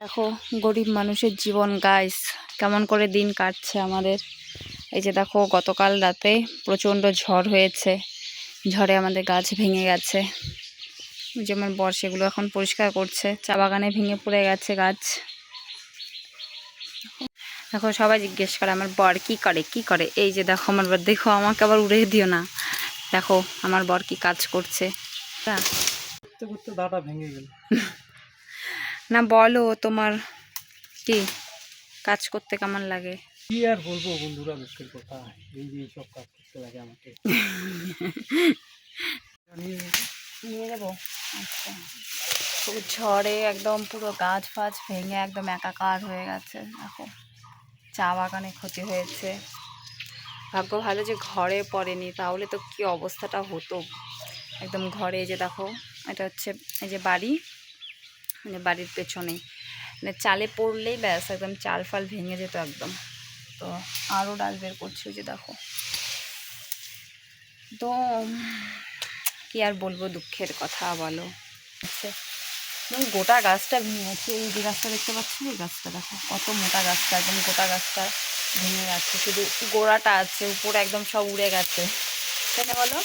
দেখো গরিব মানুষের জীবন গাইস কেমন করে দিন কাটছে আমাদের। এই যে দেখো গতকাল রাতে প্রচণ্ড ঝড় হয়েছে। ঝড়ে আমাদের গাছ ভেঙে গেছে। ওই যে আমার বর সেগুলো এখন পরিষ্কার করছে। চা বাগানে ভেঙে পড়ে গেছে গাছ। দেখো সবাই জিজ্ঞেস করে আমার বর কি করে কি করে? এই যে দেখো আমার বর দেখো আমাকে আবার উড়ে দিও না। দেখো আমার বর কি কাজ করছে। করতে করতে দাটা ভেঙে গেল। না বলো তোমার কি কাজ করতে কেমন লাগে? কি আর বলব বন্ধুরা দুঃখের কথা এই যে সব কাজ করতে লাগে আমাকে। নিয়ে যাব। আচ্ছা। খুব ঝড়ে একদম পুরো গাছ ফাছ ভেঙে একদম একাকার হয়ে গেছে। দেখো চা বাগানে ক্ষতি হয়েছে। ভাগ্য ভালো যে ঘরে পড়েনি তাহলে তো কি অবস্থাটা হতো? একদম ঘরে যে দেখো এটা হচ্ছে এই যে বাড়ি। মানে বাড়ির পেছনে মানে চালে পড়লেই ব্যাস, একদম চাল ফাল ভেঙে যেত একদম। তো আরও ডাল বের করছি যে দেখো। তো কি আর বলব দুঃখের কথা বলো। আচ্ছা গোটা গাছটা ভেঙেছে, এই যে গাছটা দেখতে পাচ্ছ এই গাছটা দেখো, কত মোটা গাছটা, একদম গোটা গাছটা ভেঙে গেছে। শুধু গোড়াটা আছে, উপরে একদম সব উড়ে গেছে। তাই না বলো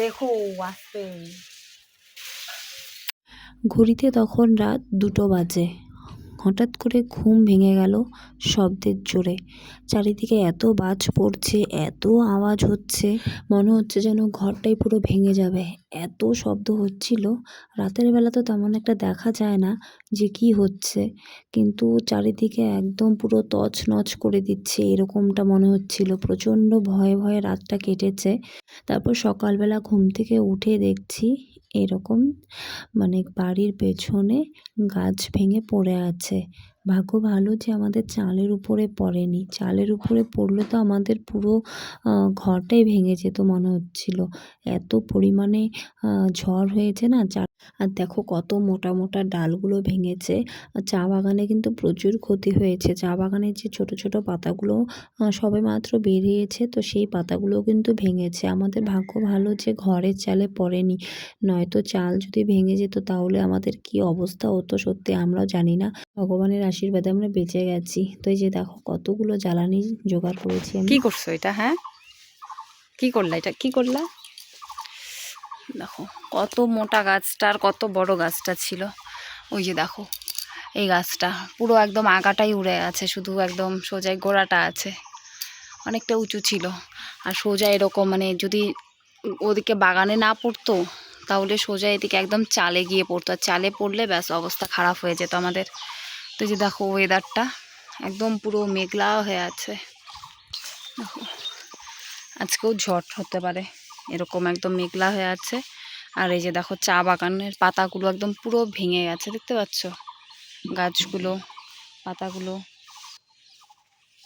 দেখো আসতে ঘড়িতে তখন রাত দুটো বাজে। হঠাৎ করে ঘুম ভেঙে গেল শব্দের জোরে। চারিদিকে এত বাজ পড়ছে, এত আওয়াজ হচ্ছে, মনে হচ্ছে যেন ঘরটাই পুরো ভেঙে যাবে। এত শব্দ হচ্ছিল। রাতের বেলা তো তেমন একটা দেখা যায় না যে কি হচ্ছে। কিন্তু চারিদিকে একদম পুরো তছনছ করে দিচ্ছে, এরকমটা মনে হচ্ছিল। প্রচণ্ড ভয়ে ভয়ে রাতটা কেটেছে। তারপর সকালবেলা ঘুম থেকে উঠে দেখছি এরকম মানে বাড়ির পেছনে গাছ ভেঙে পড়ে আছে। ভাগ্য ভালো যে আমাদের চালের উপরে পড়েনি। চালের উপরে পড়লে তো আমাদের পুরো ঘরটাই ভেঙে যেত মনে হচ্ছিল। এত পরিমাণে ঝড় হয়েছে না আর দেখো কত মোটা মোটা ডালগুলো ভেঙেছে। চা বাগানে কিন্তু প্রচুর ক্ষতি হয়েছে। চা বাগানের যে ছোট ছোট পাতাগুলো সবে মাত্র বেরিয়েছে, তো সেই পাতাগুলো কিন্তু ভেঙেছে। আমাদের ভাগ্য ভালো যে ঘরের চালে পড়েনি। নয়তো চাল যদি ভেঙে যেত তাহলে আমাদের কি অবস্থা হতো সত্যি আমরাও জানি না। ভগবানের আশীর্বাদে আমরা বেঁচে গেছি। তো এই যে দেখো কতগুলো জ্বালানি জোগাড় করেছি কি করছ এটা হ্যাঁ? কি করলা এটা? কি করলা? দেখো, কত মোটা গাছটা আর কত বড় গাছটা ছিল। ওই যে দেখো, এই গাছটা পুরো একদম আগাটাই উড়ে আছে শুধু একদম সোজাই গোড়াটা আছে। অনেকটা উঁচু ছিল। আর সোজা এরকম মানে যদি ওদিকে বাগানে না পড়তো, তাহলে সোজা এদিকে একদম চালে গিয়ে পড়তো। আর চালে পড়লে ব্যাস অবস্থা খারাপ হয়ে যেত আমাদের। তো যে দেখো ওয়েদারটা একদম পুরো মেঘলা হয়ে আছে। দেখো, আজকেও ঝড় হতে পারে। এরকম একদম মেঘলা হয়ে আছে। আর এই যে দেখো চা বাগানের পাতাগুলো একদম পুরো ভেঙে গেছে, দেখতে পাচ্ছ? গাছগুলো, পাতাগুলো।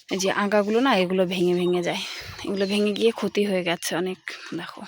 এই যে আঁকাগুলো না, এগুলো ভেঙে ভেঙে যায়। এগুলো ভেঙে গিয়ে ক্ষতি হয়ে গেছে অনেক, দেখো।